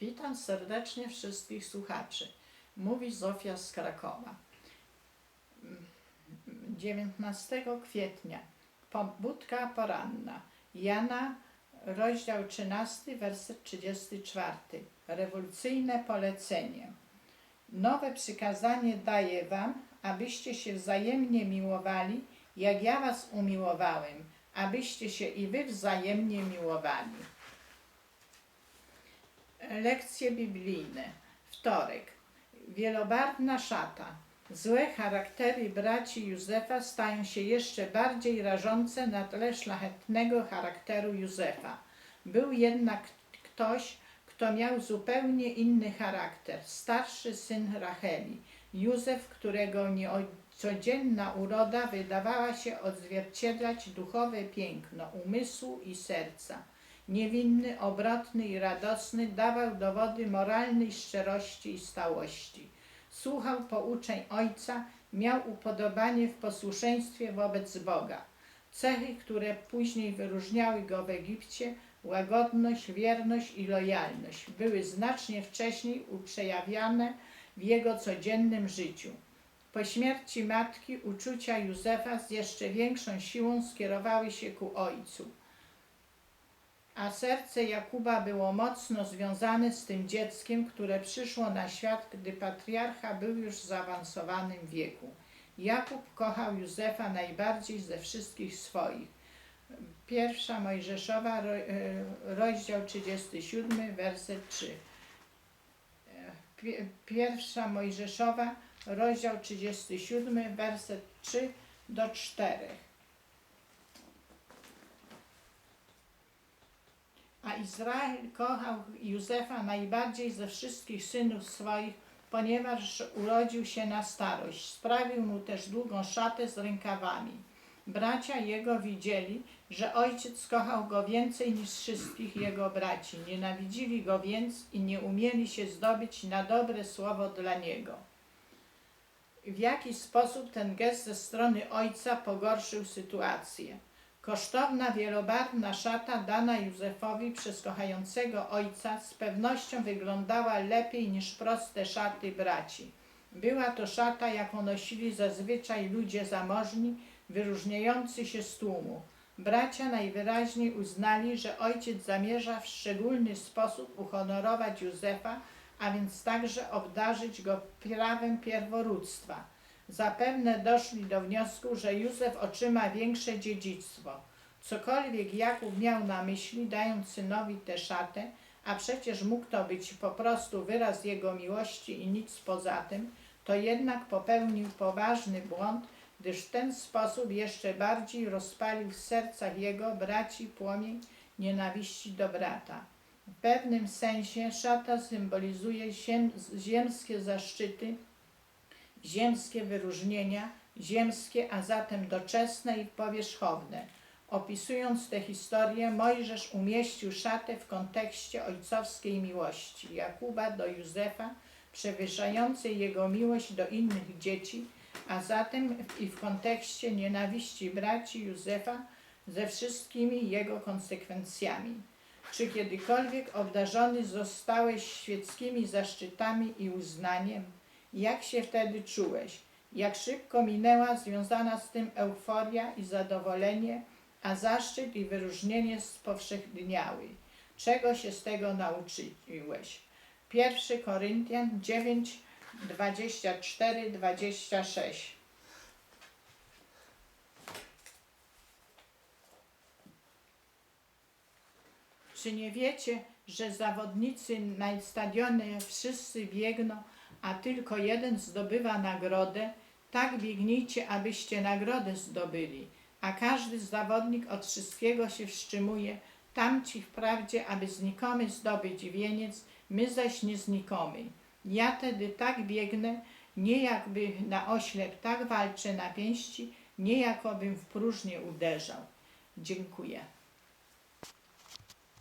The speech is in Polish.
Witam serdecznie wszystkich słuchaczy. Mówi Zofia z Krakowa. 19 kwietnia, pobudka poranna. Jana, rozdział 13, werset 34. Rewolucyjne polecenie. Nowe przykazanie daję wam, abyście się wzajemnie miłowali, jak ja was umiłowałem, abyście się i wy wzajemnie miłowali. Lekcje biblijne. Wtorek. Wielobarwna szata. Złe charaktery braci Józefa stają się jeszcze bardziej rażące na tle szlachetnego charakteru Józefa. Był jednak ktoś, kto miał zupełnie inny charakter. Starszy syn Racheli. Józef, którego niecodzienna uroda wydawała się odzwierciedlać duchowe piękno umysłu i serca niewinny, obrotny i radosny, dawał dowody moralnej szczerości i stałości. Słuchał pouczeń ojca, miał upodobanie w posłuszeństwie wobec Boga. Cechy, które później wyróżniały go w Egipcie, łagodność, wierność i lojalność, były znacznie wcześniej uprzejawiane w jego codziennym życiu. Po śmierci matki uczucia Józefa z jeszcze większą siłą skierowały się ku ojcu a serce Jakuba było mocno związane z tym dzieckiem, które przyszło na świat, gdy patriarcha był już w zaawansowanym wieku. Jakub kochał Józefa najbardziej ze wszystkich swoich. Pierwsza Mojżeszowa, e, rozdział 37, werset 3. E, Pie- Pierwsza Mojżeszowa, rozdział 37, werset 3 do 4. Izrael kochał Józefa najbardziej ze wszystkich synów swoich, ponieważ urodził się na starość. Sprawił mu też długą szatę z rękawami. Bracia jego widzieli, że ojciec kochał go więcej niż wszystkich jego braci. Nienawidzili go więc i nie umieli się zdobyć na dobre słowo dla niego. W jaki sposób ten gest ze strony ojca pogorszył sytuację? Kosztowna, wielobarwna szata dana Józefowi przez kochającego ojca z pewnością wyglądała lepiej niż proste szaty braci. Była to szata, jaką nosili zazwyczaj ludzie zamożni, wyróżniający się z tłumu. Bracia najwyraźniej uznali, że ojciec zamierza w szczególny sposób uhonorować Józefa, a więc także obdarzyć go prawem pierworództwa. Zapewne doszli do wniosku, że Józef otrzyma większe dziedzictwo. Cokolwiek Jakub miał na myśli, dając synowi tę szatę, a przecież mógł to być po prostu wyraz jego miłości i nic poza tym, to jednak popełnił poważny błąd, gdyż w ten sposób jeszcze bardziej rozpalił w sercach jego braci płomień nienawiści do brata. W pewnym sensie szata symbolizuje ziem, ziemskie zaszczyty, ziemskie wyróżnienia, ziemskie, a zatem doczesne i powierzchowne. Opisując tę historię, Mojżesz umieścił szatę w kontekście ojcowskiej miłości Jakuba do Józefa, przewyższającej jego miłość do innych dzieci, a zatem i w kontekście nienawiści braci Józefa ze wszystkimi jego konsekwencjami. Czy kiedykolwiek obdarzony zostałeś świeckimi zaszczytami i uznaniem? Jak się wtedy czułeś? Jak szybko minęła związana z tym euforia i zadowolenie, a zaszczyt i wyróżnienie spowszechniały? Czego się z tego nauczyłeś? 1 Koryntian 9, 24, 26. Czy nie wiecie, że zawodnicy na stadionie wszyscy biegną, a tylko jeden zdobywa nagrodę? Tak biegnijcie, abyście nagrodę zdobyli. A każdy zawodnik od wszystkiego się wstrzymuje, tamci wprawdzie, aby znikomy zdobyć wieniec, my zaś nie znikomy. Ja tedy tak biegnę, nie jakby na oślep, tak walczę na pięści, nie jakobym w próżnię uderzał. Dziękuję.